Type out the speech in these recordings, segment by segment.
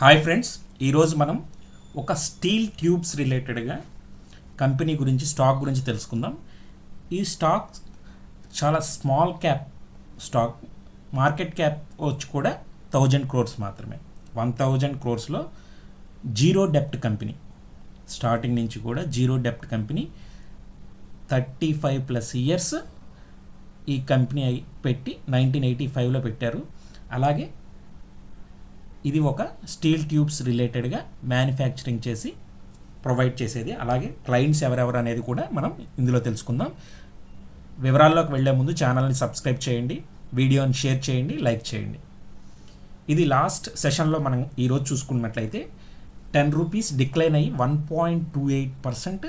Hi friends ఈరోజు మనం ఒక స్టీల్ ట్యూబ్స్ రిలేటెడ్గా కంపెనీ గురించి స్టాక్ గురించి తెలుసుకుందాం. ఈ స్టాక్ చాలా small cap stock market cap వచ్చి కూడా థౌజండ్ క్రోర్స్ మాత్రమే. వన్ థౌజండ్ క్రోర్స్లో జీరో డెప్ట్ కంపెనీ స్టార్టింగ్ నుంచి కూడా zero డెప్ట్ company thirty five plus years ఈ కంపెనీ పెట్టి నైన్టీన్ ఎయిటీ ఫైవ్లో పెట్టారు. అలాగే ఇది ఒక స్టీల్ ట్యూబ్స్ రిలేటెడ్గా మ్యానుఫ్యాక్చరింగ్ చేసి ప్రొవైడ్ చేసేది. అలాగే క్లయింట్స్ ఎవరెవరు అనేది కూడా మనం ఇందులో తెలుసుకుందాం. వివరాల్లోకి వెళ్ళే ముందు ఛానల్ని సబ్స్క్రైబ్ చేయండి వీడియోని షేర్ చేయండి లైక్ చేయండి. ఇది లాస్ట్ సెషన్లో మనం ఈరోజు చూసుకున్నట్లయితే టెన్ రూపీస్ డిక్లైన్ అయ్యి one point two eight percent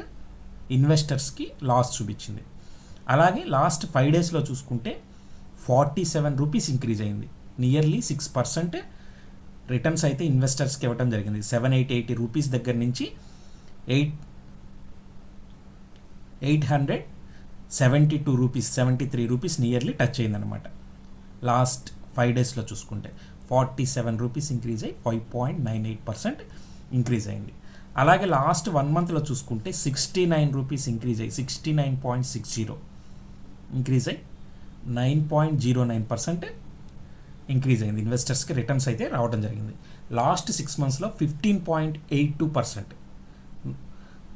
ఇన్వెస్టర్స్కి loss చూపించింది. అలాగే లాస్ట్ ఫైవ్ డేస్లో చూసుకుంటే ఫార్టీ సెవెన్ రూపీస్ ఇంక్రీజ్ అయింది. నియర్లీ సిక్స్ పర్సెంట్ రిటర్న్స్ అయితే ఇన్వెస్టర్స్కి ఇవ్వడం జరిగింది. సెవెన్ ఎయిట్ ఎయిటీ రూపీస్ దగ్గర నుంచి eight eight hundred seventy two rupees seventy three rupees nearly touch అయిందనమాట లాస్ట్ ఫైవ్ డేస్లో చూసుకుంటే ఫార్టీ సెవెన్ రూపీస్ ఇంక్రీజ్ అయ్యి five point nine eight percent increase అయింది. అలాగే లాస్ట్ వన్ మంత్లో చూసుకుంటే సిక్స్టీ నైన్ రూపీస్ ఇంక్రీజ్ అయ్యి sixty nine point six zero increase అయ్యి nine point zero nine percent increase అయింది. ఇన్వెస్టర్స్కి రిటర్న్స్ అయితే రావడం జరిగింది. లాస్ట్ సిక్స్ మంత్స్లో fifteen point eight two percent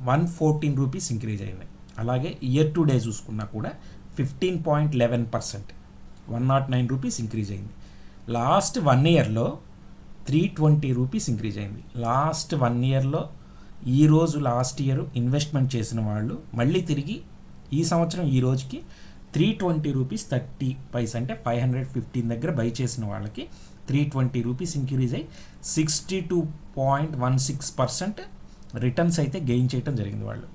one fourteen rupees increase అయింది. అలాగే ఇయర్ టు డే చూసుకున్నా కూడా fifteen point eleven percent one naught nine rupees increase అయింది. లాస్ట్ వన్ ఇయర్లో త్రీ ట్వంటీ రూపీస్ ఇంక్రీజ్ అయింది. లాస్ట్ వన్ ఇయర్లో ఈరోజు లాస్ట్ ఇయర్ ఇన్వెస్ట్మెంట్ చేసిన వాళ్ళు మళ్ళీ తిరిగి ఈ సంవత్సరం ఈ రోజుకి three twenty rupees thirty paise అంటే ఫైవ్ హండ్రెడ్ ఫిఫ్టీన్ దగ్గర బై చేసిన వాళ్ళకి త్రీ ట్వంటీ రూపీస్ ఇంక్రీజ్ అయ్యి sixty two point one six percent returns అయితే గెయిన్ చేయడం జరిగింది వాళ్ళు.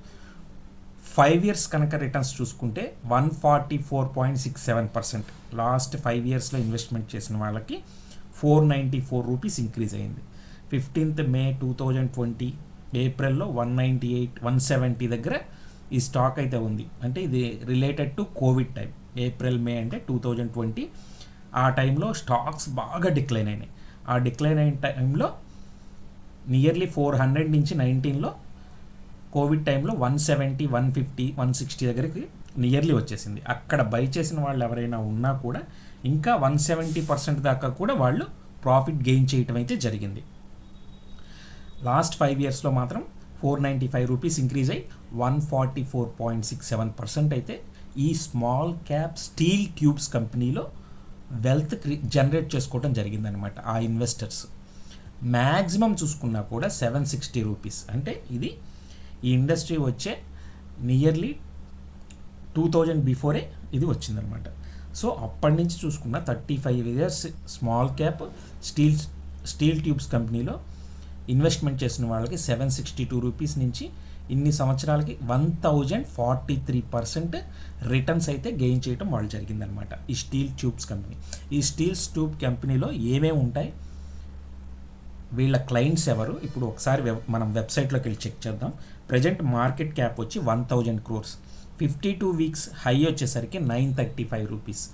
ఫైవ్ ఇయర్స్ కనుక రిటర్న్స్ చూసుకుంటే one forty four point six seven percent last five ఇయర్స్లో ఇన్వెస్ట్మెంట్ చేసిన వాళ్ళకి four ninety four rupees increase అయింది. Fifteenth May two thousand twenty ఏప్రిల్లో one ninety eight one seventy దగ్గర ఈ స్టాక్ అయితే ఉంది. అంటే ఇది related to covid time April May అంటే టూ థౌజండ్ ట్వంటీ ఆ టైంలో స్టాక్స్ బాగా డిక్లైన్ అయినాయి. ఆ డిక్లైన్ అయిన టైంలో నియర్లీ ఫోర్ హండ్రెడ్ నుంచి నైన్టీన్లో కోవిడ్ టైంలో one seventy one fifty one sixty దగ్గరికి నియర్లీ వచ్చేసింది. అక్కడ బై చేసిన వాళ్ళు ఎవరైనా ఉన్నా కూడా ఇంకా వన్ సెవెంటీ పర్సెంట్ దాకా కూడా వాళ్ళు ప్రాఫిట్ గెయిన్ చేయటం అయితే జరిగింది. లాస్ట్ ఫైవ్ ఇయర్స్లో మాత్రం four ninety five rupees increase అయ్యి one forty four point six seven percent అయితే ఈ స్మాల్ క్యాప్ స్టీల్ ట్యూబ్స్ కంపెనీలో వెల్త్ క్రి జనరేట్ చేసుకోవడం జరిగిందనమాట ఆ ఇన్వెస్టర్స్. మ్యాక్సిమం చూసుకున్నా కూడా సెవెన్ సిక్స్టీ రూపీస్. అంటే ఇది ఈ ఇండస్ట్రీ వచ్చే నియర్లీ టూ థౌజండ్ బిఫోరే ఇది వచ్చిందనమాట సో అప్పటి నుంచి చూసుకున్న thirty five years small cap steel steel tubes కంపెనీలో ఇన్వెస్ట్మెంట్ చేసిన వాళ్ళకి సెవెన్ సిక్స్టీ టూ రూపీస్ నుంచి ఇన్ని సంవత్సరాలకి one thousand forty three percent returns అయితే గెయిన్ చేయడం వాళ్ళు జరిగిందనమాట ఈ స్టీల్ ట్యూబ్స్ కంపెనీ. ఈ స్టీల్ ట్యూబ్ కంపెనీలో ఏమేమి ఉంటాయి? వీళ్ళ క్లయింట్స్ ఎవరు? ఇప్పుడు ఒకసారి వెబ్ మనం వెబ్సైట్లోకి వెళ్ళి చెక్ చేద్దాం. ప్రజెంట్ మార్కెట్ క్యాప్ వచ్చి one thousand crores fifty two weeks high వచ్చేసరికి nine thirty five rupees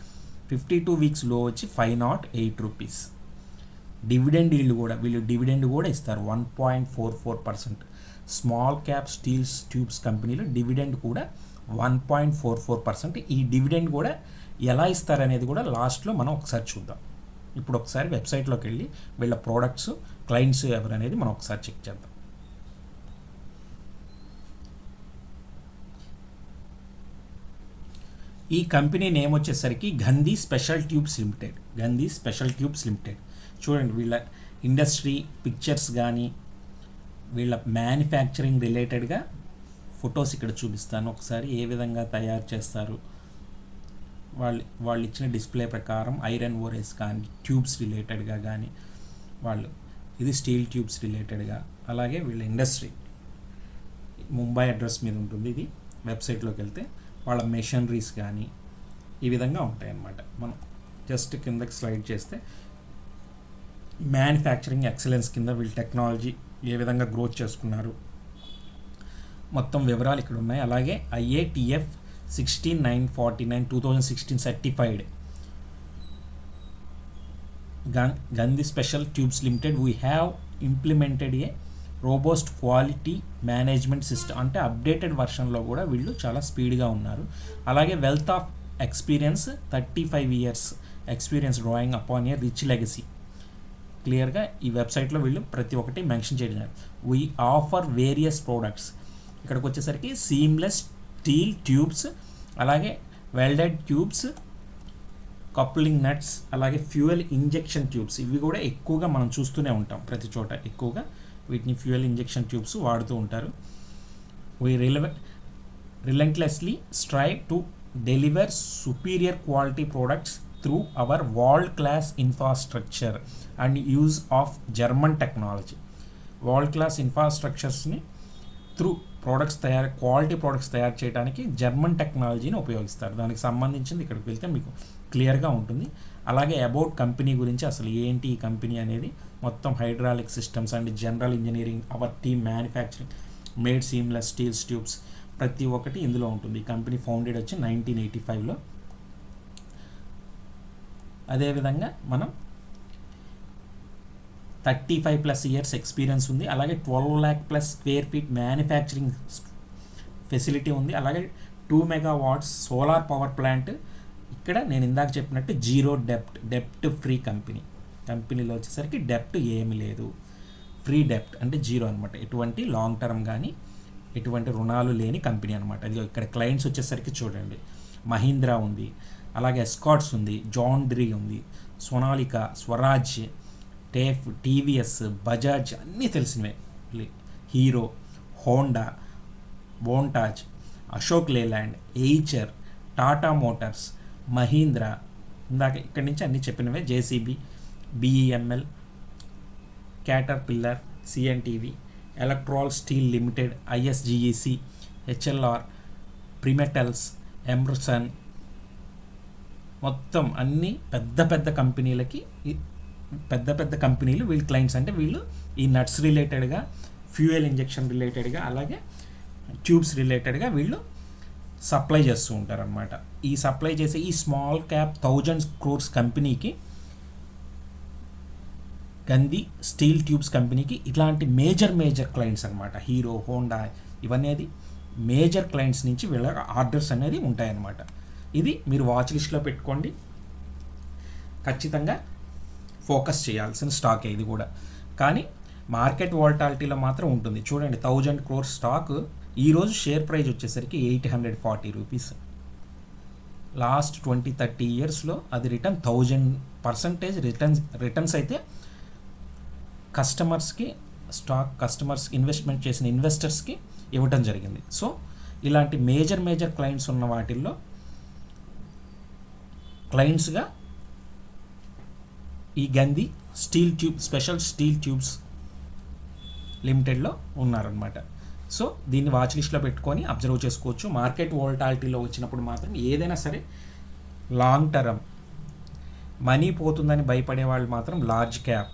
fifty two వీక్స్లో వచ్చి five naught eight rupees dividend ఇల్లు కూడా వీళ్ళు డివిడెండ్ కూడా ఇస్తారు. One point four four percent. Small cap steels tubes కంపెనీలో dividend కూడా one point four four percent. ఈ డివిడెండ్ కూడా ఎలా ఇస్తారనేది కూడా లాస్ట్లో మనం ఒకసారి చూద్దాం. ఇప్పుడు ఒకసారి వెబ్సైట్లోకి వెళ్ళి వీళ్ళ ప్రోడక్ట్స్ క్లయింట్స్ ఎవరు అనేది మనం ఒకసారి చెక్ చేద్దాం. ఈ కంపెనీ నేమ్ వచ్చేసరికి Gandhi special tubes limited. Gandhi special tubes limited. చూడండి వీళ్ళ ఇండస్ట్రీ పిక్చర్స్ కానీ వీళ్ళ మ్యానుఫ్యాక్చరింగ్ రిలేటెడ్గా ఫొటోస్ ఇక్కడ చూపిస్తాను. ఒకసారి ఏ విధంగా తయారు చేస్తారు. వాళ్ళు వాళ్ళు ఇచ్చిన డిస్ప్లే ప్రకారం ఐరన్ ఓరెస్ కానీ ట్యూబ్స్ రిలేటెడ్గా కానీ వాళ్ళు ఇది స్టీల్ ట్యూబ్స్ రిలేటెడ్గా అలాగే వీళ్ళ ఇండస్ట్రీ ముంబై అడ్రస్ మీద ఉంటుంది ఇది. వెబ్సైట్లోకి వెళ్తే వాళ్ళ మెషనరీస్ కానీ ఈ విధంగా ఉంటాయి అన్నమాట మనం జస్ట్ కిందకి స్లైడ్ చేస్తే మ్యానుఫ్యాక్చరింగ్ ఎక్సలెన్స్ కింద వీళ్ళు టెక్నాలజీ ఏ విధంగా గ్రోత్ చేసుకున్నారు. మొత్తం వివరాలు ఇక్కడ ఉన్నాయి. అలాగే IATF sixteen nine forty nine two thousand sixteen certified. గం Gandhi special tubes limited. We have implemented a robust quality management system అంటే అప్డేటెడ్ వర్షన్లో కూడా వీళ్ళు చాలా స్పీడ్గా ఉన్నారు. అలాగే wealth of experience thirty five years experience drawing upon a rich legacy క్లియర్గా ఈ వెబ్సైట్లో వీళ్ళు ప్రతి ఒక్కటి మెన్షన్ చేయడం వీ ఆఫర్ వేరియస్ ప్రోడక్ట్స్ ఇక్కడికి వచ్చేసరికి సీమ్లెస్ స్టీల్ ట్యూబ్స్ అలాగే వెల్డెడ్ ట్యూబ్స్ కప్లింగ్ నట్స్ అలాగే ఫ్యూయల్ ఇంజెక్షన్ ట్యూబ్స్ ఇవి కూడా ఎక్కువగా మనం చూస్తూనే ఉంటాం ప్రతి చోట ఎక్కువగా. వీటిని ఫ్యూయల్ ఇంజెక్షన్ ట్యూబ్స్ వాడుతూ ఉంటారు. We రిలవ relentlessly strive to deliver superior quality products through our world class infrastructure and use of German technology world class ఇన్ఫ్రాస్ట్రక్చర్స్ని through products తయారు క్వాలిటీ ప్రోడక్ట్స్ తయారు చేయడానికి జర్మన్ టెక్నాలజీని ఉపయోగిస్తారు. దానికి సంబంధించింది ఇక్కడికి వెళ్తే మీకు క్లియర్గా ఉంటుంది. అలాగే అబౌట్ కంపెనీ గురించి అసలు ఏంటి ఈ కంపెనీ అనేది మొత్తం hydraulic systems and general engineering our team manufacturing made seamless steels tubes ప్రతి ఒక్కటి ఇందులో ఉంటుంది. ఈ కంపెనీ ఫౌండెడ్ వచ్చి నైన్టీన్ ఎయిటీ ఫైవ్లో అదేవిధంగా మనం thirty five plus years experience ఉంది. అలాగే twelve lakh plus square feet manufacturing facility ఉంది. అలాగే two mega watts solar power plant ఇక్కడ నేను ఇందాక చెప్పినట్టు జీరో డెప్ట్ డెప్ట్ ఫ్రీ కంపెనీ. కంపెనీలో వచ్చేసరికి డెప్ట్ ఏమి లేదు. ఫ్రీ డెప్ట్ అంటే జీరో అనమాట ఎటువంటి లాంగ్ టర్మ్ కానీ ఎటువంటి రుణాలు లేని కంపెనీ అనమాట అది ఇక్కడ క్లయింట్స్ వచ్చేసరికి చూడండి. మహీంద్రా ఉంది. అలాగే ఎస్కాట్స్ ఉంది జాన్ డ్రీ ఉంది సోనాలిక స్వరాజ్ టేఫ్ టీవీఎస్ బజాజ్ అన్నీ తెలిసినవే. Hero Honda Bontaz Ashok Leyland Eicher Tata Motors Mahindra ఇందాక ఇక్కడి నుంచి అన్నీ చెప్పినవే. JCB BEML Caterpillar CNTV Electrosteel steel limited ISGEC HLR Primetals Emerson మొత్తం అన్ని పెద్ద పెద్ద కంపెనీలకి పెద్ద పెద్ద కంపెనీలు వీళ్ళు క్లయింట్స్ అంటే వీళ్ళు ఈ నట్స్ రిలేటెడ్గా ఫ్యూయల్ ఇంజెక్షన్ రిలేటెడ్గా అలాగే ట్యూబ్స్ రిలేటెడ్గా వీళ్ళు సప్లై చేస్తూ ఉంటారనమాట ఈ సప్లై చేసే ఈ స్మాల్ క్యాప్ థౌజండ్ క్రోర్స్ కంపెనీకి గంది స్టీల్ ట్యూబ్స్ కంపెనీకి ఇట్లాంటి మేజర్ మేజర్ క్లయింట్స్ అనమాట హీరో హోండా ఇవన్నీ మేజర్ క్లయింట్స్ నుంచి వీళ్ళ ఆర్డర్స్ అనేది ఉంటాయన్నమాట. ఇది మీరు వాచ్ లిస్ట్లో పెట్టుకోండి. ఖచ్చితంగా ఫోకస్ చేయాల్సిన స్టాక్ ఇది కూడా. కానీ మార్కెట్ వాల్టాలిటీలో మాత్రం ఉంటుంది. చూడండి థౌజండ్ క్రోర్ స్టాక్ ఈరోజు షేర్ ప్రైస్ వచ్చేసరికి eight hundred forty rupees last twenty thirty ఇయర్స్లో అది return thousand percentage returns returns అయితే కస్టమర్స్కి స్టాక్ కస్టమర్స్ ఇన్వెస్ట్మెంట్ చేసిన ఇన్వెస్టర్స్కి ఇవ్వటం జరిగింది. సో ఇలాంటి మేజర్ మేజర్ క్లయింట్స్ ఉన్న వాటిల్లో క్లయింట్స్గా ఈ Gandhi steel tube special steel tubes లిమిటెడ్లో ఉన్నారనమాట సో దీన్ని వాచ్ లిస్ట్లో పెట్టుకొని అబ్జర్వ్ చేసుకోవచ్చు. మార్కెట్ వోల్టాలిటీలో వచ్చినప్పుడు మాత్రం ఏదైనా సరే లాంగ్ టర్మ్ మనీ పోతుందని భయపడే వాళ్ళు మాత్రం లార్జ్ క్యాప్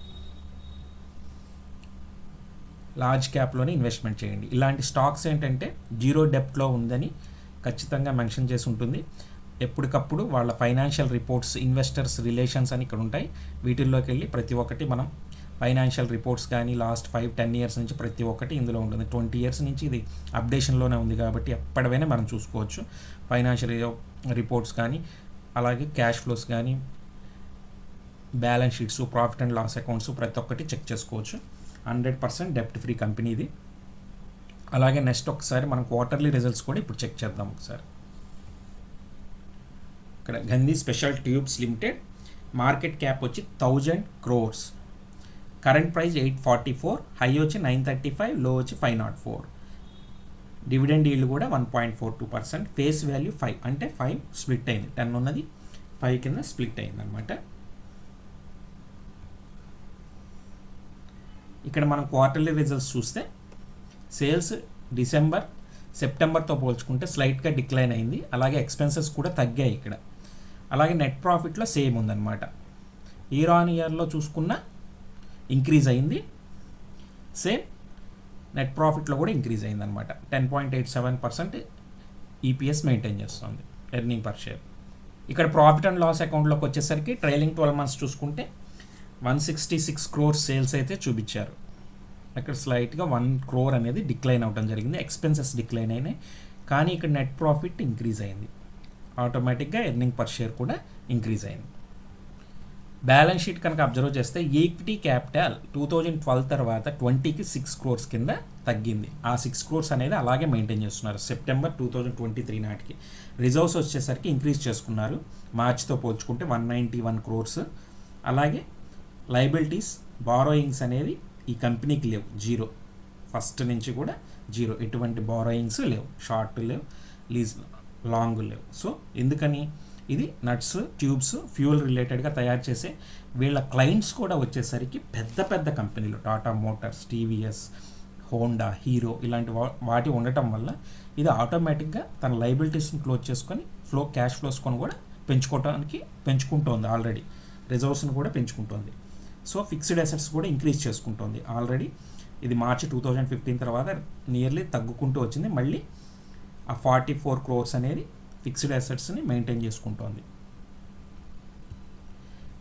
లార్జ్ క్యాప్లోనే ఇన్వెస్ట్మెంట్ చేయండి. ఇలాంటి స్టాక్స్ ఏంటంటే జీరో డెప్ట్లో ఉందని ఖచ్చితంగా మెన్షన్ చేసి ఉంటుంది. ఎప్పటికప్పుడు వాళ్ళ ఫైనాన్షియల్ రిపోర్ట్స్ ఇన్వెస్టర్స్ రిలేషన్స్ అని ఇక్కడ ఉంటాయి. వీటిల్లోకి వెళ్ళి ప్రతి ఒక్కటి మనం ఫైనాన్షియల్ రిపోర్ట్స్ కానీ లాస్ట్ ఫైవ్ టెన్ ఇయర్స్ నుంచి ప్రతి ఒక్కటి ఇందులో ఉంటుంది. ట్వంటీ ఇయర్స్ నుంచి ఇది అప్డేషన్లోనే ఉంది కాబట్టి ఎప్పటివైనా మనం చూసుకోవచ్చు. ఫైనాన్షియల్ రిపోర్ట్స్ కానీ అలాగే క్యాష్ ఫ్లోస్ కానీ balance sheets profit and loss accounts ప్రతి ఒక్కటి చెక్ చేసుకోవచ్చు. హండ్రెడ్ పర్సెంట్ డెప్ట్ ఫ్రీ కంపెనీ ఇది. అలాగే నెక్స్ట్ ఒకసారి మనం క్వార్టర్లీ రిజల్ట్స్ కూడా ఇప్పుడు చెక్ చేద్దాం ఒకసారి. ఇక్కడ Gandhi special tubes limited market cap వచ్చి thousand crores. Current price eight forty four high వచ్చి నైన్ థర్టీ ఫైవ్లో వచ్చి five naught four. Dividend yield కూడా one point four two percent face value five అంటే ఫైవ్ స్ప్లిట్ అయింది. Ten ఉన్నది five కింద split అయింది అనమాట ఇక్కడ మనం క్వార్టర్లీ రిజల్ట్స్ చూస్తే సేల్స్ డిసెంబర్ సెప్టెంబర్తో పోల్చుకుంటే స్లైట్గా డిక్లైన్ అయింది. అలాగే ఎక్స్పెన్సెస్ కూడా తగ్గాయి ఇక్కడ. అలాగే నెట్ ప్రాఫిట్లో సేమ్ ఉందన్నమాట. ఇయర్ ఆన్ ఇయర్లో చూసుకున్న ఇంక్రీజ్ అయింది. సేమ్ నెట్ ప్రాఫిట్లో కూడా ఇంక్రీజ్ అయింది అనమాట ten point eight seven percent EPS maintain చేస్తుంది. ఎర్నింగ్ పర్ షేర్ ఇక్కడ ప్రాఫిట్ అండ్ లాస్ అకౌంట్లోకి వచ్చేసరికి ట్రైలింగ్ ట్వెల్వ్ మంత్స్ చూసుకుంటే one sixty six crore sales అయితే చూపించారు. అక్కడ స్లైట్గా వన్ క్రోర్ అనేది డిక్లైన్ అవడం జరిగింది. ఎక్స్పెన్సెస్ డిక్లైన్ అయినాయి. కానీ ఇక్కడ నెట్ ప్రాఫిట్ ఇంక్రీజ్ అయింది. ఆటోమేటిక్గా ఎర్నింగ్ పర్ షేర్ కూడా ఇంక్రీజ్ అయింది. బ్యాలెన్స్ షీట్ కనుక అబ్జర్వ్ చేస్తే equity capital two thousand twelve తర్వాత ట్వంటీకి సిక్స్ క్రోర్స్ కింద తగ్గింది. ఆ సిక్స్ క్రోర్స్ అనేది అలాగే మెయింటైన్ చేస్తున్నారు. September two thousand twenty three నాటికి. రిజర్వ్స్ వచ్చేసరికి ఇంక్రీజ్ చేసుకున్నారు. మార్చ్తో పోల్చుకుంటే వన్ నైంటీ వన్ క్రోర్స్ అలాగే లైబిలిటీస్ బారోయింగ్స్ అనేవి ఈ కంపెనీకి లేవు. జీరో ఫస్ట్ నుంచి కూడా జీరో ఎటువంటి బారోయింగ్స్ లేవు. షార్ట్ లేవు. లీజ్ లాంగ్ లేవు. సో ఎందుకని? ఇది నట్స్ ట్యూబ్స్ ఫ్యూయల్ రిలేటెడ్గా తయారు చేసే వీళ్ళ క్లయింట్స్ కూడా వచ్చేసరికి పెద్ద పెద్ద కంపెనీలు Tata Motors TVS Honda Hero ఇలాంటి వా వాటి ఉండటం వల్ల ఇది ఆటోమేటిక్గా తన లైబిలిటీస్ని క్లోజ్ చేసుకొని ఫ్లో క్యాష్ ఫ్లోస్కొని కూడా పెంచుకోవడానికి పెంచుకుంటోంది ఆల్రెడీ. రిజర్వ్స్ని కూడా పెంచుకుంటోంది. సో ఫిక్స్డ్ అసెట్స్ కూడా ఇంక్రీజ్ చేసుకుంటోంది ఆల్రెడీ. ఇది మార్చి టూ థౌజండ్ ఫిఫ్టీన్ తర్వాత నియర్లీ తగ్గుకుంటూ వచ్చింది. మళ్ళీ ఆ ఫార్టీ ఫోర్ క్రోర్స్ అనేది ఫిక్స్డ్ అసెట్స్ని మెయింటైన్ చేసుకుంటోంది.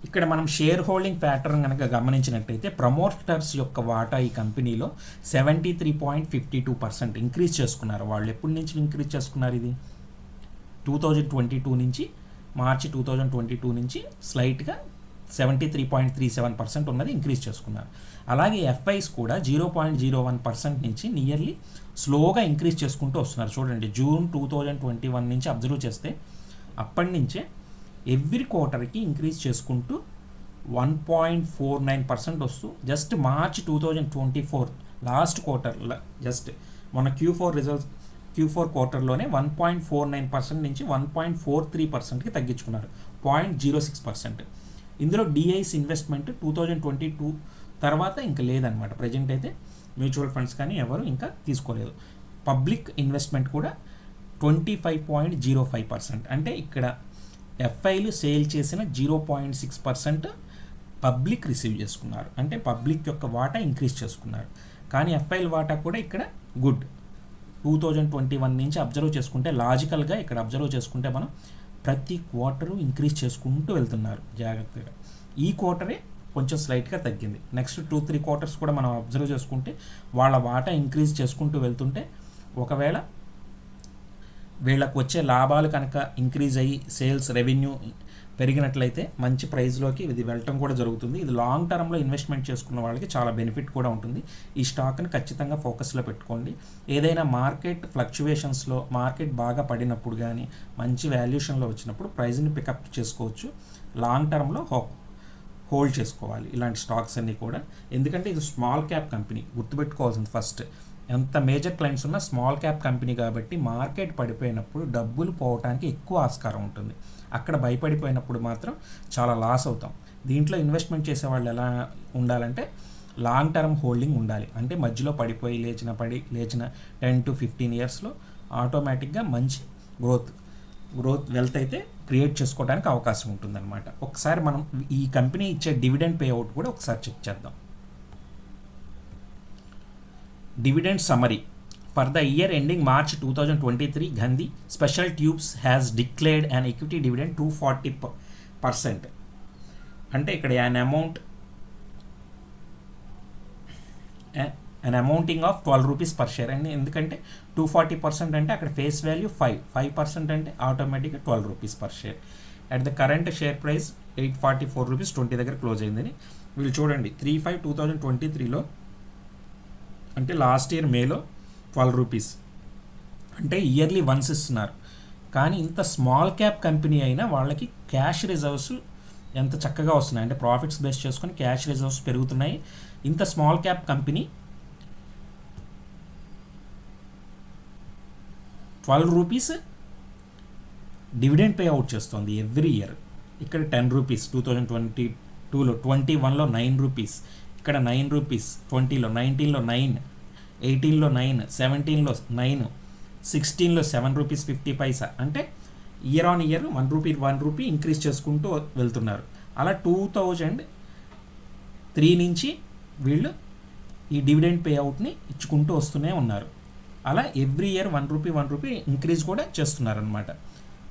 ఇక్కడ మనం షేర్ హోల్డింగ్ ప్యాటర్న్ కనుక గమనించినట్టయితే ప్రమోటర్స్ యొక్క వాటా ఈ కంపెనీలో seventy three point fifty two percent increase చేసుకున్నారు. వాళ్ళు ఎప్పటి నుంచి ఇంక్రీజ్ చేసుకున్నారు ఇది? టూ థౌజండ్ ట్వంటీ టూ నుంచి March two thousand twenty two నుంచి స్లైట్గా seventy three point three seven percent ఉన్నది ఇంక్రీజ్ చేసుకున్నారు. అలాగే ఎఫ్ఐస్ కూడా zero point zero one percent నుంచి నియర్లీ స్లోగా ఇంక్రీజ్ చేసుకుంటూ వస్తున్నారు. చూడండి June two thousand twenty one నుంచి అబ్జర్వ్ చేస్తే అప్పటి నుంచే ఎవ్రీ క్వార్టర్కి ఇంక్రీజ్ చేసుకుంటూ one point four nine percent వస్తూ just March two thousand twenty four last quarter just మన Q four results Q four క్వార్టర్లోనే one point four nine percent నుంచి one point four three పర్సెంట్కి తగ్గించుకున్నారు. పాయింట్ జీరో సిక్స్ పర్సెంట్ ఇందులో DIs investment two thousand twenty two తర్వాత ఇంకా లేదనమాట present అయితే mutual funds కానీ ఎవరు ఇంకా తీసుకోలేదు. పబ్లిక్ ఇన్వెస్ట్మెంట్ కూడా twenty five point zero five percent అంటే ఇక్కడ ఎఫ్ఐలు సేల్ చేసిన zero point six percent public receive చేసుకున్నారు. అంటే పబ్లిక్ యొక్క వాటా ఇంక్రీజ్ చేసుకున్నారు. కానీ ఎఫ్ఐల వాటా కూడా ఇక్కడ good two thousand twenty one నుంచి అబ్జర్వ్ చేసుకుంటే లాజికల్గా ఇక్కడ అబ్జర్వ్ చేసుకుంటే మనం ప్రతి క్వార్టరు ఇంక్రీజ్ చేసుకుంటూ వెళ్తున్నారు జాగ్రత్తగా. ఈ క్వార్టరే కొంచెం స్లైట్గా తగ్గింది. నెక్స్ట్ టూ త్రీ క్వార్టర్స్ కూడా మనం అబ్జర్వ్ చేసుకుంటే వాళ్ళ వాటా ఇంక్రీజ్ చేసుకుంటూ వెళ్తుంటే ఒకవేళ వీళ్ళకు వచ్చే లాభాలు కనుక ఇంక్రీజ్ అయ్యి సేల్స్ రెవెన్యూ పెరిగినట్లయితే మంచి ప్రైస్లోకి ఇది వెళ్ళటం కూడా జరుగుతుంది. ఇది లాంగ్ టర్మ్లో ఇన్వెస్ట్మెంట్ చేసుకున్న వాళ్ళకి చాలా బెనిఫిట్ కూడా ఉంటుంది. ఈ స్టాక్ని ఖచ్చితంగా ఫోకస్లో పెట్టుకోండి. ఏదైనా మార్కెట్ ఫ్లక్చువేషన్స్లో మార్కెట్ బాగా పడినప్పుడు కానీ మంచి వాల్యుయేషన్లో వచ్చినప్పుడు ప్రైస్ని పికప్ చేసుకోవచ్చు. లాంగ్ టర్మ్లో హో హోల్డ్ చేసుకోవాలి ఇలాంటి స్టాక్స్ అన్నీ కూడా. ఎందుకంటే ఇది స్మాల్ క్యాప్ కంపెనీ గుర్తుపెట్టుకోవాల్సింది ఫస్ట్ ఎంత మేజర్ క్లయింట్స్ ఉన్నా స్మాల్ క్యాప్ కంపెనీ కాబట్టి మార్కెట్ పడిపోయినప్పుడు డబ్బులు పోవడానికి ఎక్కువ ఆస్కారం ఉంటుంది. అక్కడ భయపడిపోయినప్పుడు మాత్రం చాలా లాస్ అవుతాం. దీంట్లో ఇన్వెస్ట్మెంట్ చేసే వాళ్ళు ఎలా ఉండాలంటే లాంగ్ టర్మ్ హోల్డింగ్ ఉండాలి. అంటే మధ్యలో పడిపోయి లేచిన పడి లేచిన టెన్ టు ఫిఫ్టీన్ ఇయర్స్లో ఆటోమేటిక్గా మంచి గ్రోత్ గ్రోత్ వెల్త్ అయితే క్రియేట్ చేసుకోవడానికి అవకాశం ఉంటుందన్నమాట. ఒకసారి మనం ఈ కంపెనీ ఇచ్చే డివిడెండ్ పే అవుట్ కూడా ఒకసారి చెక్ చేద్దాం. Dividend summary for the year ending March two thousand twenty three Gandhi special tubes has declared an equity dividend two forty percent అంటే ఇక్కడ an amount an amounting of twelve rupees per share అండి ఎందుకంటే two forty percent అంటే అక్కడ face value five five percent అంటే ఆటోమేటిక్గా twelve rupees per share at the current share price eight forty four rupees twenty దగ్గర close అయిందని వీళ్ళు చూడండి. Three five two thousand twenty త్రీలో అంటే లాస్ట్ ఇయర్ మేలో ట్వెల్వ్ రూపీస్. అంటే ఇయర్లీ వన్స్ ఇస్తున్నారు. కానీ ఇంత స్మాల్ క్యాప్ కంపెనీ అయినా వాళ్ళకి క్యాష్ రిజర్వ్స్ ఎంత చక్కగా వస్తున్నాయి. అంటే ప్రాఫిట్స్ బేస్ చేసుకొని క్యాష్ రిజర్వ్స్ పెరుగుతున్నాయి. ఇంత small cap company twelve rupees dividend pay out చేస్తుంది ఎవ్రీ ఇయర్. ఇక్కడ ten rupees two thousand twenty టూలో ట్వంటీ వన్లో నైన్ రూపీస్. ఇక్కడ నైన్ రూపీస్ ట్వంటీలో నైన్టీన్లో నైన్. ఎయిటీన్లో నైన్ సెవెంటీన్లో నైన్ సిక్స్టీన్లో సెవెన్ రూపీస్ ఫిఫ్టీ పైసా. అంటే year on year one rupee one rupee increase చేసుకుంటూ వెళ్తున్నారు. అలా టూ థౌజండ్ త్రీ నుంచి వీళ్ళు ఈ డివిడెండ్ పే అవుట్ని ఇచ్చుకుంటూ వస్తూనే ఉన్నారు. అలా every year one rupee one rupee increase కూడా చేస్తున్నారనమాట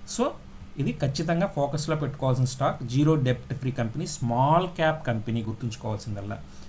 సో ఇది ఖచ్చితంగా ఫోకస్లో పెట్టుకోవాల్సిన stock zero డెప్ట్ free company small cap company గుర్తుంచుకోవాల్సిందల్లా.